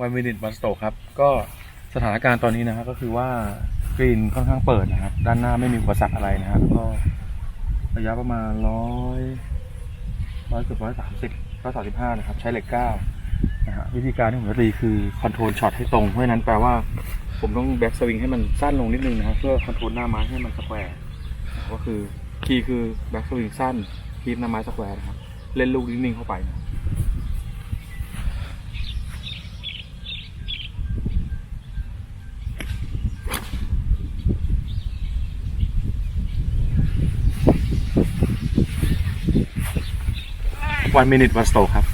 วันมินิทวันสโตครับ ก็สถานการณ์ตอนนี้นะครับก็คือว่ากรีนค่อนข้างเปิดนะครับ ด้านหน้าไม่มีอุปสรรคอะไรนะครับก็ระยะประมาณร้อยร้อยเกือบร้อยสามสิบร้อยสามสิบห้านะครับ ใช้เหล็กเก้านะฮะวิธีการที่ผมจะตีคือคอนโทรลช็อตให้ตรงเพราะนั้นแปลว่าผมต้องแบ็กสวิงให้มันสั้นลงนิดนึงนะครับเพื่อคอนโทรลหน้าไม้ให้มันสแควร์ก็คือคีย์คือแบ็กสวิงสั้นคีย์หน้าไม้สแควร์นะครับ เล่นลูกนิ่งๆเข้าไปนะ ครับวันมินิทวันสโตครับ